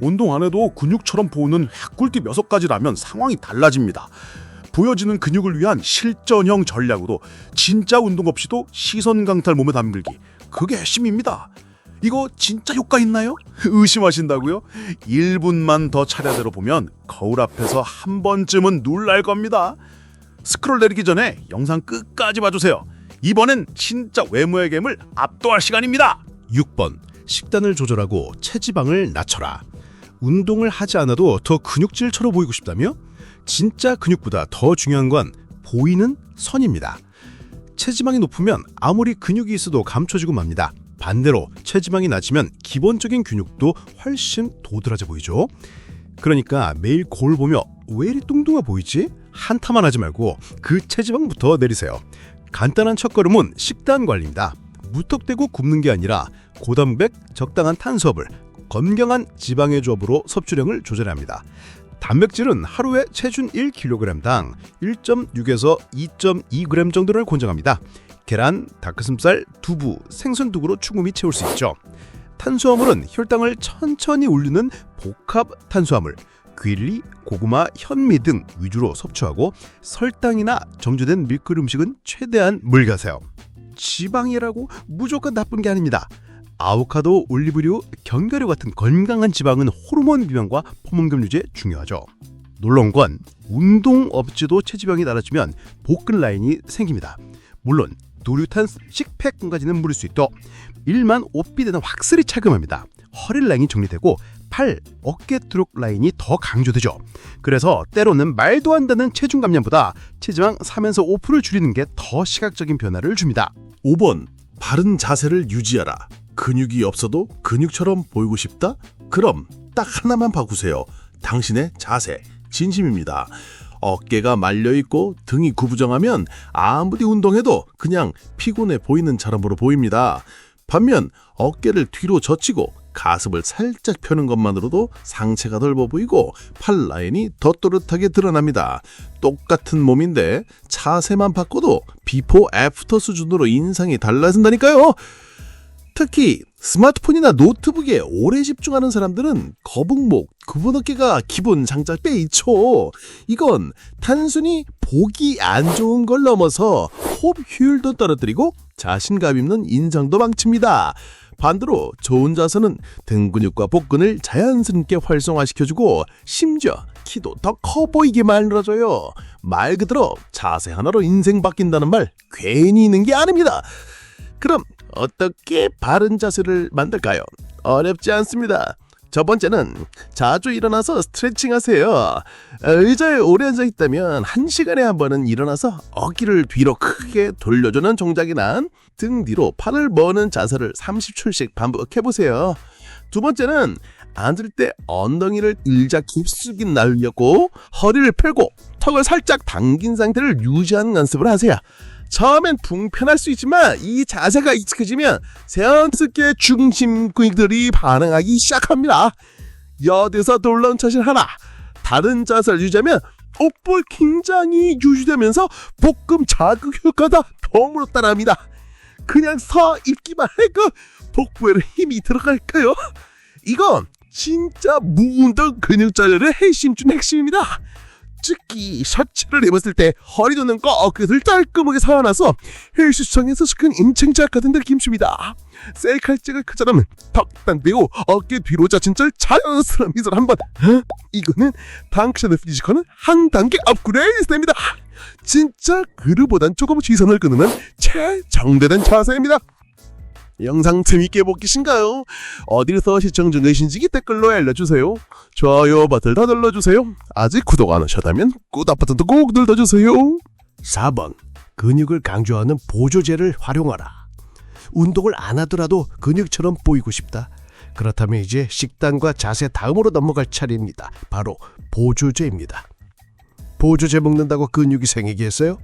운동 안 해도 근육처럼 보이는 꿀팁 6가지라면 상황이 달라집니다. 보여지는 근육을 위한 실전형 전략으로 진짜 운동 없이도 시선 강탈 몸에 담글기. 그게 핵심입니다. 이거 진짜 효과 있나요? 의심하신다고요? 1분만 더 차례대로 보면 거울 앞에서 한 번쯤은 놀랄 겁니다. 스크롤 내리기 전에 영상 끝까지 봐주세요. 이번엔 진짜 외모의 겜을 압도할 시간입니다. 6번 식단을 조절하고 체지방을 낮춰라. 운동을 하지 않아도 더 근육질처럼 보이고 싶다며? 진짜 근육보다 더 중요한 건 보이는 선입니다. 체지방이 높으면 아무리 근육이 있어도 감춰지고 맙니다. 반대로 체지방이 낮으면 기본적인 근육도 훨씬 도드라져 보이죠. 그러니까 매일 거울 보며 왜 이리 뚱뚱해 보이지? 한타만 하지 말고 그 체지방부터 내리세요. 간단한 첫걸음은 식단 관리입니다. 무턱대고 굶는 게 아니라 고단백, 적당한 탄수화물, 건강한 지방의 조합으로 섭취량을 조절해야 합니다. 단백질은 하루에 체중 1kg당 1.6에서 2.2g 정도를 권장합니다. 계란, 닭가슴살, 두부, 생선 등으로 충분히 채울 수 있죠. 탄수화물은 혈당을 천천히 올리는 복합 탄수화물, 귀리, 고구마, 현미 등 위주로 섭취하고 설탕이나 정제된 밀크 음식은 최대한 물가세요. 지방이라고 무조건 나쁜 게 아닙니다. 아보카도, 올리브유, 견과류 같은 건강한 지방은 호르몬 비만과 포만감 유지에 중요하죠. 놀라운 건 운동 없이도 체지방이 낮아지면 복근 라인이 생깁니다. 물론 두류탄 식팩까지는 물릴 수 있도 일만 옷비대는 확실히 차금합니다. 허리 라인이 정리되고 팔, 어깨 트룩 라인이 더 강조되죠. 그래서 때로는 말도 안 되는 체중 감량보다 체지방 3에서 5%를 줄이는 게 더 시각적인 변화를 줍니다. 5번 바른 자세를 유지하라. 근육이 없어도 근육처럼 보이고 싶다? 그럼 딱 하나만 바꾸세요. 당신의 자세. 진심입니다. 어깨가 말려 있고 등이 구부정하면 아무리 운동해도 그냥 피곤해 보이는 사람으로 보입니다. 반면 어깨를 뒤로 젖히고 가슴을 살짝 펴는 것만으로도 상체가 넓어 보이고 팔 라인이 더 또렷하게 드러납니다. 똑같은 몸인데 자세만 바꿔도 비포 애프터 수준으로 인상이 달라진다니까요. 특히 스마트폰이나 노트북에 오래 집중하는 사람들은 거북목, 구분 어깨가 기본 장착돼 있죠. 이건 단순히 보기 안 좋은 걸 넘어서 호흡 효율도 떨어뜨리고 자신감 있는 인상도 망칩니다. 반대로 좋은 자세는 등 근육과 복근을 자연스럽게 활성화시켜주고 심지어 키도 더 커 보이게 만들어줘요. 말 그대로 자세 하나로 인생 바뀐다는 말 괜히 있는 게 아닙니다. 그럼 어떻게 바른 자세를 만들까요? 어렵지 않습니다. 첫 번째는 자주 일어나서 스트레칭 하세요. 의자에 오래 앉아 있다면 한 시간에 한 번은 일어나서 어깨를 뒤로 크게 돌려주는 동작이나 등 뒤로 팔을 머는 자세를 30초씩 반복해 보세요. 두 번째는 앉을 때 엉덩이를 의자 깊숙이 날렸고 허리를 펴고 턱을 살짝 당긴 상태를 유지하는 연습을 하세요. 처음엔 불편할 수 있지만 이 자세가 익숙해지면 자연스럽게 중심 근육들이 반응하기 시작합니다. 여기서 놀라운 자신 하나. 다른 자세를 유지하면 옥볼 굉장히 유지되면서 복금 자극 효과가 덤으로 따라합니다. 그냥 서 있기만 해도 복부에는 힘이 들어갈까요? 이건 진짜 무운동 근육 자세의 핵심 중 핵심입니다. 특히 셔츠를 입었을 때 허리 도는거 어깨를 깔끔하게 사와놔서 헬스장에서 시큰 임창자 같은 느낌 줍니다. 셀칼찌가 크자면 턱 당기고 어깨 뒤로 젖힌 절 자연스러운 미소를 한번 어? 이거는 당신의 피지컬은 한 단계 업그레이드 됩니다. 진짜 그루보단 조금 시선을 끊으면 최정대된 자세입니다. 영상 재밌게 보기신가요? 어디서 시청 중이신지 댓글로 알려주세요. 좋아요 버튼 더 눌러주세요. 아직 구독 안 하셨다면 구독 버튼도 꼭 눌러주세요. 4번 근육을 강조하는 보조제를 활용하라. 운동을 안 하더라도 근육처럼 보이고 싶다. 그렇다면 이제 식단과 자세 다음으로 넘어갈 차례입니다. 바로 보조제입니다. 보조제 먹는다고 근육이 생기겠어요?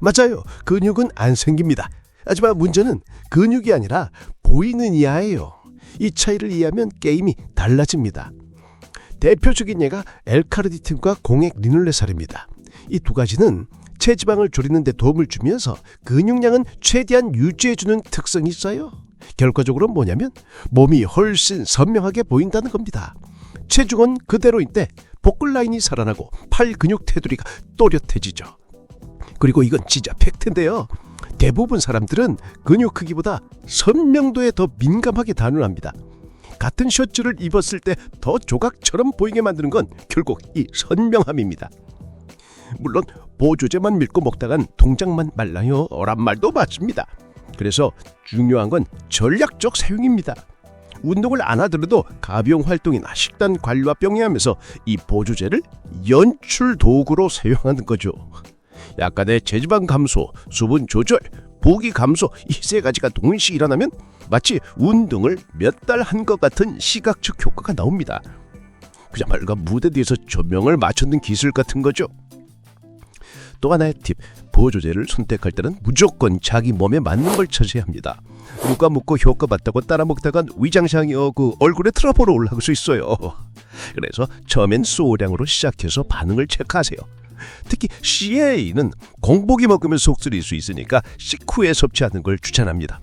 맞아요. 근육은 안 생깁니다. 하지만 문제는 근육이 아니라 보이는 이하예요. 이 차이를 이해하면 게임이 달라집니다. 대표적인 예가 엘카르디틴과 공액 리놀레살입니다. 이 두 가지는 체지방을 줄이는 데 도움을 주면서 근육량은 최대한 유지해주는 특성이 있어요. 결과적으로 뭐냐면 몸이 훨씬 선명하게 보인다는 겁니다. 체중은 그대로인데 복근 라인이 살아나고 팔 근육 테두리가 또렷해지죠. 그리고 이건 진짜 팩트인데요. 대부분 사람들은 근육 크기보다 선명도에 더 민감하게 단언합니다. 같은 셔츠를 입었을 때 더 조각처럼 보이게 만드는 건 결국 이 선명함입니다. 물론 보조제만 믿고 먹다간 동작만 말라요 란 말도 맞습니다. 그래서 중요한 건 전략적 사용입니다. 운동을 안 하더라도 가벼운 활동이나 식단 관리와 병행하면서 이 보조제를 연출 도구로 사용하는 거죠. 약간의 체지방 감소, 수분 조절, 부기 감소 이 세 가지가 동시에 일어나면 마치 운동을 몇 달 한 것 같은 시각적 효과가 나옵니다. 그야말로 무대 뒤에서 조명을 맞추는 기술 같은 거죠. 또 하나의 팁, 보조제를 선택할 때는 무조건 자기 몸에 맞는 걸 찾아야 합니다. 누가 묻고 효과 봤다고 따라 먹다간 위장상이 그 얼굴에 트러블 올라갈 수 있어요. 그래서 처음엔 소량으로 시작해서 반응을 체크하세요. 특히 CA는 공복이 먹으면 속 쓰릴 수 있으니까 식후에 섭취하는 걸 추천합니다.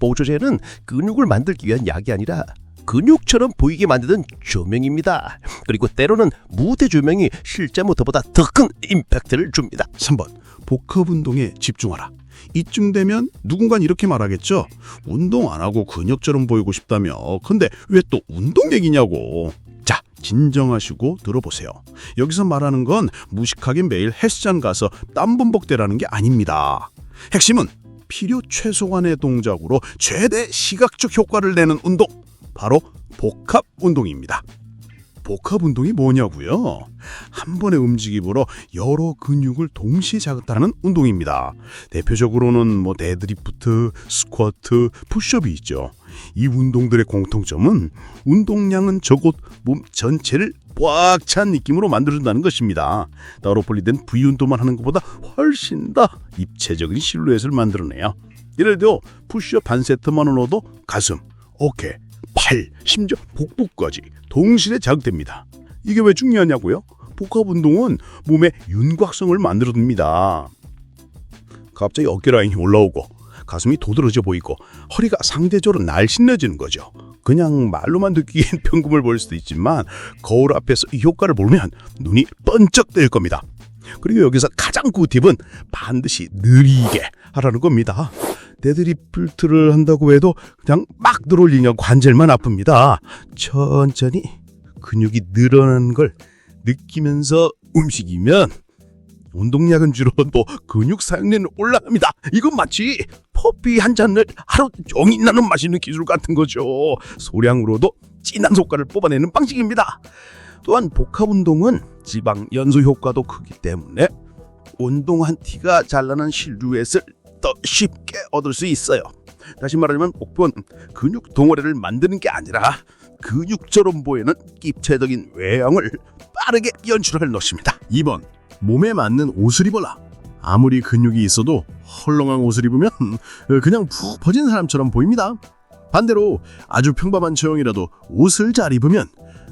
보조제는 근육을 만들기 위한 약이 아니라 근육처럼 보이게 만드는 조명입니다. 그리고 때로는 무대 조명이 실제 모터보다 더 큰 임팩트를 줍니다. 3번 복합 운동에 집중하라. 이쯤 되면 누군가 이렇게 말하겠죠. 운동 안 하고 근육처럼 보이고 싶다며. 근데 왜 또 운동 얘기냐고. 자, 진정하시고 들어보세요. 여기서 말하는 건 무식하게 매일 헬스장 가서 땀범벅대라는 게 아닙니다. 핵심은 필요 최소한의 동작으로 최대 시각적 효과를 내는 운동. 바로 복합 운동입니다. 복합 운동이 뭐냐고요? 한 번의 움직임으로 여러 근육을 동시에 자극하는 운동입니다. 대표적으로는 뭐 데드리프트, 스쿼트, 푸시업이 있죠. 이 운동들의 공통점은 운동량은 적고 몸 전체를 꽉 찬 느낌으로 만들어준다는 것입니다. 따로 분리된 부위 운동만 하는 것보다 훨씬 더 입체적인 실루엣을 만들어내요. 예를 들어 푸시업 반 세트만 넣어도 가슴, 어깨, 팔, 심지어 복부까지 동시에 자극됩니다. 이게 왜 중요하냐고요? 복합 운동은 몸의 윤곽성을 만들어줍니다. 갑자기 어깨 라인이 올라오고 가슴이 도드라져 보이고 허리가 상대적으로 날씬해지는 거죠. 그냥 말로만 듣기엔 평금을 보일 수도 있지만 거울 앞에서 이 효과를 보면 눈이 번쩍 뜰 겁니다. 그리고 여기서 가장 꿀팁은 반드시 느리게 하라는 겁니다. 데드리프트를 한다고 해도 그냥 막 들어올리냐 관절만 아픕니다. 천천히 근육이 늘어나는 걸 느끼면서 움직이면 운동량은 줄어도 근육 사용량은 올라갑니다. 이건 마치 커피 한 잔을 하루 종일 나는 마시는 기술 같은 거죠. 소량으로도 진한 효과를 뽑아내는 방식입니다. 또한 복합 운동은 지방 연소 효과도 크기 때문에 운동한 티가 잘 나는 실루엣을 더 쉽게 얻을 수 있어요. 다시 말하면 목표는 근육 덩어리를 만드는 게 아니라 근육처럼 보이는 입체적인 외형을 빠르게 연출할 것입니다. 2번 몸에 맞는 옷을 입어라. 아무리 근육이 있어도 헐렁한 옷을 입으면 그냥 푹 퍼진 사람처럼 보입니다. 반대로 아주 평범한 체형이라도 옷을 잘 입으면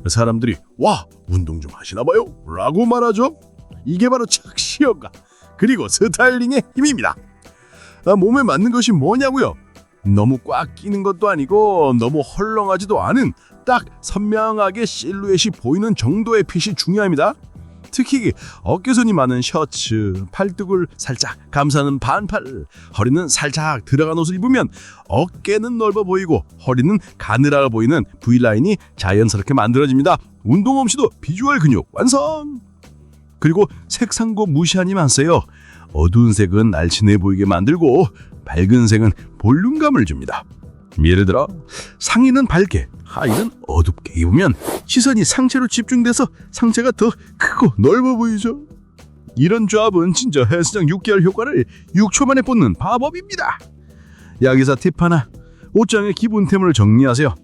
사람들이 와 운동 좀 하시나 봐요 라고 말하죠. 이게 바로 착시효과 그리고 스타일링의 힘입니다. 아, 몸에 맞는 것이 뭐냐고요? 너무 꽉 끼는 것도 아니고 너무 헐렁하지도 않은 딱 선명하게 실루엣이 보이는 정도의 핏이 중요합니다. 특히 어깨선이 많은 셔츠, 팔뚝을 살짝 감싸는 반팔, 허리는 살짝 들어간 옷을 입으면 어깨는 넓어 보이고 허리는 가늘어 보이는 V라인이 자연스럽게 만들어집니다. 운동 없이도 비주얼 근육 완성! 그리고 색상고 무시하지 마세요. 어두운 색은 날씬해 보이게 만들고 밝은 색은 볼륨감을 줍니다. 예를 들어 상의는 밝게, 하의는 어둡게 입으면 시선이 상체로 집중돼서 상체가 더 크고 넓어 보이죠. 이런 조합은 진짜 헬스장 6개월 효과를 6초 만에 뻗는 방법입니다. 여기서 팁 하나, 옷장의 기본템을 정리하세요.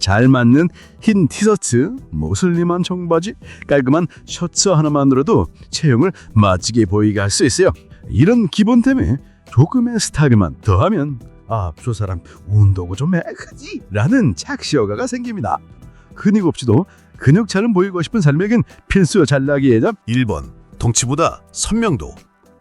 잘 맞는 흰 티셔츠, 모슬림한 청바지, 깔끔한 셔츠 하나만으로도 체형을 멋지게 보이게 할 수 있어요. 이런 기본템에 조금의 스타일만 더하면 아, 저 사람 운동을 좀 해야지 라는 착시효과가 생깁니다. 근육 없이도 근육처럼 보이고 싶은 삶에겐 필수 전략이 예전 1번 덩치보다 선명도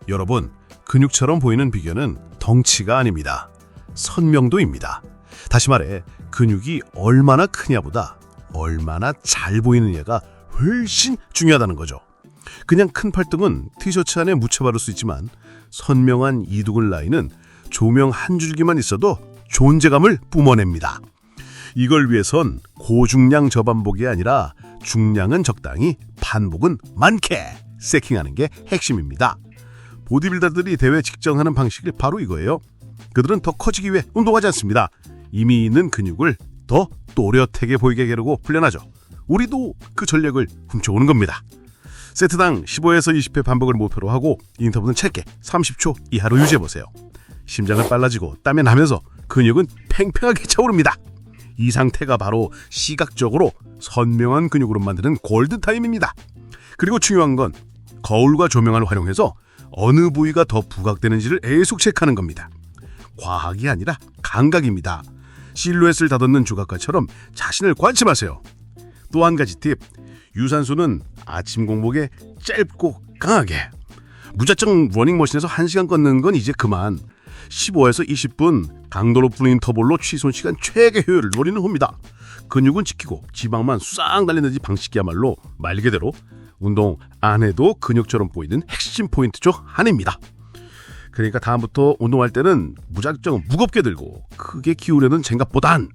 여러분 근육처럼 보이는 비결은 덩치가 아닙니다 선명도입니다 다시 말해 근육이 얼마나 크냐보다 얼마나 잘 보이느냐가 훨씬 중요하다는 거죠. 그냥 큰 팔등은 티셔츠 안에 묻혀 바를 수 있지만 선명한 이두근 라인은 조명 한 줄기만 있어도 존재감을 뿜어냅니다. 이걸 위해선 고중량 저반복이 아니라 중량은 적당히 반복은 많게 세킹하는 게 핵심입니다. 보디빌더들이 대회 직전하는 방식이 바로 이거예요. 그들은 더 커지기 위해 운동하지 않습니다. 이미 있는 근육을 더 또렷하게 보이게 하려고 훈련하죠. 우리도 그 전략을 훔쳐오는 겁니다. 세트당 15에서 20회 반복을 목표로 하고 인터벌은 짧게 30초 이하로 유지해보세요. 심장은 빨라지고 땀이 나면서 근육은 팽팽하게 차오릅니다. 이 상태가 바로 시각적으로 선명한 근육으로 만드는 골드타임입니다. 그리고 중요한 건 거울과 조명을 활용해서 어느 부위가 더 부각되는지를 계속 체크하는 겁니다. 과학이 아니라 감각입니다. 실루엣을 다듬는 주각과처럼 자신을 관심하세요. 또 한 가지 팁. 유산소는 아침 공복에 짧고 강하게. 무작정 러닝머신에서 1시간 걷는 건 이제 그만. 15에서 20분 강도 높은 인터벌로 취손 시간 최대 효율을 노리는 겁니다. 근육은 지키고 지방만 싹 날리는 이 방식이야말로 말 그대로 운동 안 해도 근육처럼 보이는 핵심 포인트 중 하나입니다. 그러니까 다음부터 운동할 때는 무작정 무겁게 들고 크게 기울이는 생각보단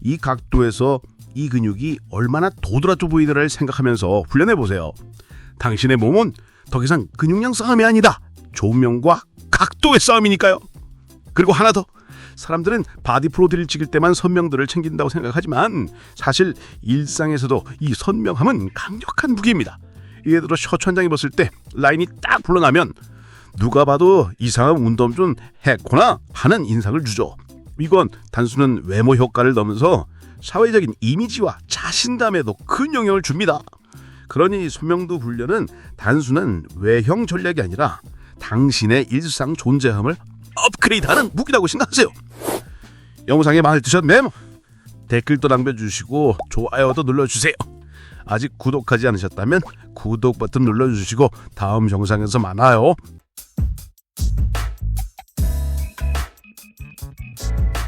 이 각도에서 이 근육이 얼마나 도드라져 보이더라를 생각하면서 훈련해 보세요. 당신의 몸은 더 이상 근육량 싸움이 아니다. 조명과 각도의 싸움이니까요. 그리고 하나 더. 사람들은 바디 프로들을 찍을 때만 선명도를 챙긴다고 생각하지만 사실 일상에서도 이 선명함은 강력한 무기입니다. 예를 들어 셔츠 한 장 입었을 때 라인이 딱 불러나면 누가 봐도 이상한 운동 좀 했구나 하는 인상을 주죠. 이건 단순한 외모 효과를 넘어서 사회적인 이미지와 자신감에도 큰 영향을 줍니다. 그러니 소명도 훈련은 단순한 외형 전략이 아니라 당신의 일상 존재함을 업그레이드하는 무기라고 생각하세요. 영상에 마음에 드셨면 댓글도 남겨주시고 좋아요도 눌러주세요. 아직 구독하지 않으셨다면 구독 버튼 눌러주시고 다음 영상에서 만나요.